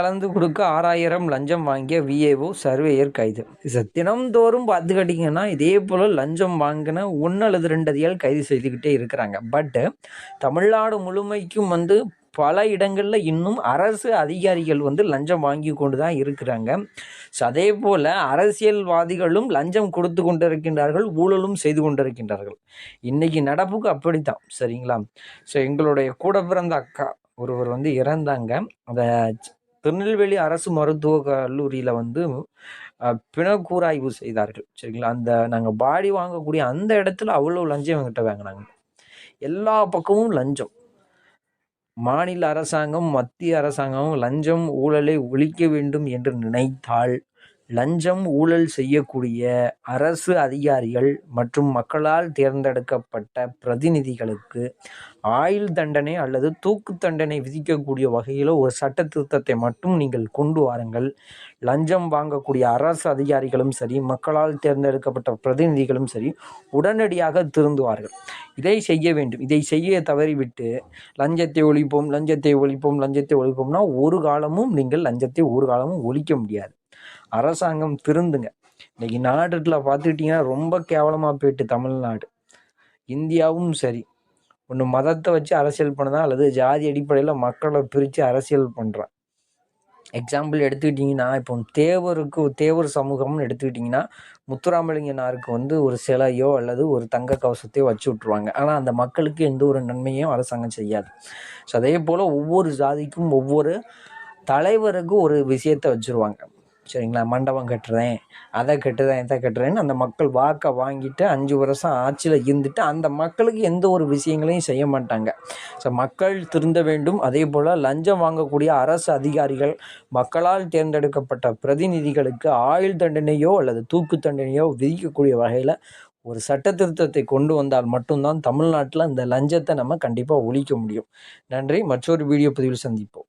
அளந்து கொடுக்க ஆறாயிரம் லஞ்சம் வாங்கிய விஏஓ சர்வேயர் கைது. சார் தினம்தோறும் பார்த்துக்கிட்டிங்கன்னா இதே போல் லஞ்சம் வாங்கின ஒன்று அல்லது ரெண்டு அதிகால் கைது செய்துக்கிட்டே இருக்கிறாங்க. பட்டு தமிழ்நாடு முழுமைக்கும் வந்து பல இடங்களில் இன்னும் அரசு அதிகாரிகள் வந்து லஞ்சம் வாங்கி கொண்டு தான் இருக்கிறாங்க. ஸோ அதே போல் அரசியல்வாதிகளும் லஞ்சம் கொடுத்து கொண்டு இருக்கின்றார்கள் ஊழலும் செய்து கொண்டு இருக்கின்றார்கள் இன்றைக்கி நடப்புக்கு அப்படித்தான் சரிங்களா? ஸோ எங்களுடைய கூட பிறந்த அக்கா ஒருவர் வந்து இறந்தாங்க. அதை திருநெல்வேலி அரசு மருத்துவக் கல்லூரியில் வந்து பிணக்கூராய்வு செய்தார்கள். சரிங்களா? அந்த நாங்கள் பாடி வாங்கக்கூடிய அந்த இடத்துல அவ்வளோ லஞ்சம் எங்கிட்ட வாங்கினாங்க. எல்லா பக்கமும் லஞ்சம். மாநில அரசாங்கம் மத்திய அரசாங்கமும் லஞ்சம் ஊழலை ஒழிக்க வேண்டும் என்று நினைத்தால் லஞ்சம் ஊழல் செய்யக்கூடிய அரசு அதிகாரிகள் மற்றும் மக்களால் தேர்ந்தெடுக்கப்பட்ட பிரதிநிதிகளுக்கு ஆயுள் தண்டனை அல்லது தூக்கு தண்டனை விதிக்கக்கூடிய வகையில் ஒரு சட்ட திருத்தத்தை மட்டும் நீங்கள் கொண்டு வாருங்கள். லஞ்சம் வாங்கக்கூடிய அரசு அதிகாரிகளும் சரி மக்களால் தேர்ந்தெடுக்கப்பட்ட பிரதிநிதிகளும் சரி உடனடியாக திருந்துவார்கள் இதை செய்ய வேண்டும். இதை செய்ய தவறிவிட்டு லஞ்சத்தை ஒழிப்போம் லஞ்சத்தை ஒழிப்போம் லஞ்சத்தை ஒழிப்போம்னா ஒரு காலமும் நீங்கள் லஞ்சத்தை ஒரு காலமும் ஒழிக்க முடியாது. அரசாங்கம் திருந்துங்க. இன்னைக்கு நாட்டில் பார்த்துக்கிட்டிங்கன்னா ரொம்ப கேவலமாக போயிட்டு தமிழ்நாடு. இந்தியாவும் சரி. ஒன்று மதத்தை வச்சு அரசியல் பண்ணுதான் அல்லது ஜாதி அடிப்படையில் மக்களை பிரித்து அரசியல் பண்ணுறான் எக்ஸாம்பிள் எடுத்துக்கிட்டிங்கன்னா இப்போ தேவருக்கு தேவர் சமூகம்னு எடுத்துக்கிட்டிங்கன்னா முத்துராமலிங்கனாருக்கு வந்து ஒரு சிலையோ அல்லது ஒரு தங்க கவசத்தையோ வச்சு விட்ருவாங்க ஆனால் அந்த மக்களுக்கு எந்த ஒரு நன்மையும் அரசாங்கம் செய்யாது. ஸோ அதே போல் ஒவ்வொரு ஜாதிக்கும் ஒவ்வொரு தலைவருக்கும் ஒரு விஷயத்தை வச்சுருவாங்க. சரிங்களா? மண்டபம் கட்டுறேன் அதை கட்டுறேன் இதை கட்டுறேன்னு அந்த மக்கள் வாக்கை வாங்கிட்டு அஞ்சு வருஷம் ஆட்சியில் இருந்துட்டு அந்த மக்களுக்கு எந்த ஒரு விஷயங்களையும் செய்ய மாட்டாங்க. ஸோ மக்கள் திருந்த வேண்டும். அதே போல் லஞ்சம் வாங்கக்கூடிய அரசு அதிகாரிகள் மக்களால் தேர்ந்தெடுக்கப்பட்ட பிரதிநிதிகளுக்கு ஆயுள் தண்டனையோ அல்லது தூக்கு தண்டனையோ விதிக்கக்கூடிய வகையில் ஒரு சட்ட திருத்தத்தை கொண்டு வந்தால் மட்டும்தான் தமிழ்நாட்டில் இந்த லஞ்சத்தை நம்ம கண்டிப்பாக ஒழிக்க முடியும். நன்றி. மற்றொரு வீடியோ பதிவில் சந்திப்போம்.